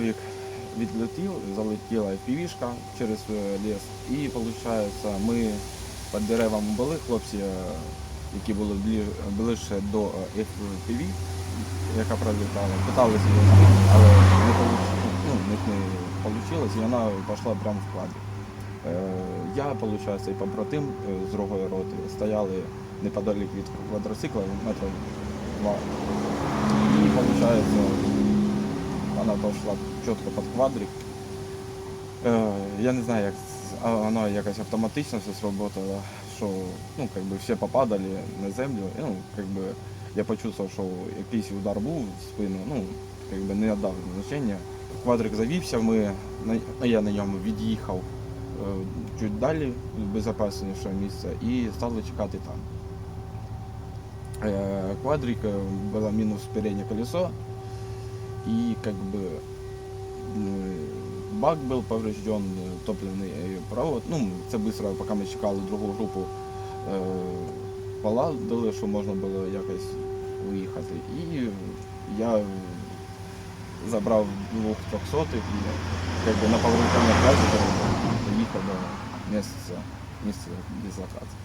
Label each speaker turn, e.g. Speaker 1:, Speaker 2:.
Speaker 1: Мавік відлетів, залетіла півішка через е, ліс. І виходить, ми під деревами були, хлопці, е, які були ближче до е, FPV, яка пролітала, питалися її збити, але не ну, не вийшло, і вона пішла прямо в квадрі. Е, Я, виходить, і побратим з другої роти стояли неподалік від квадроцикла, метрів два. І виходить, вона пішла чітко під квадрик. Е, Я не знаю, як с- а воно якось автоматично все сработало, що ну, как бы всі попадали на землю. І, ну, как бы, я почувствував, що якийсь удар був в спину, ну, как бы не віддав значення. Квадрик завівся, ми, на- ну, я на ньому від'їхав е, чуть далі, в безпечніше місце, і стали чекати там. Э, Квадрик э, было минус переднее колесо, и как бы м, бак был поврежден, э, топливный э, провод. Ну, це быстро, поки ми чекали другу групу, е, поладили, що можна було якось виїхати. І я забрав двох трьохсотих і как бы, на повертання газі поїхав до місця, місця дислокації.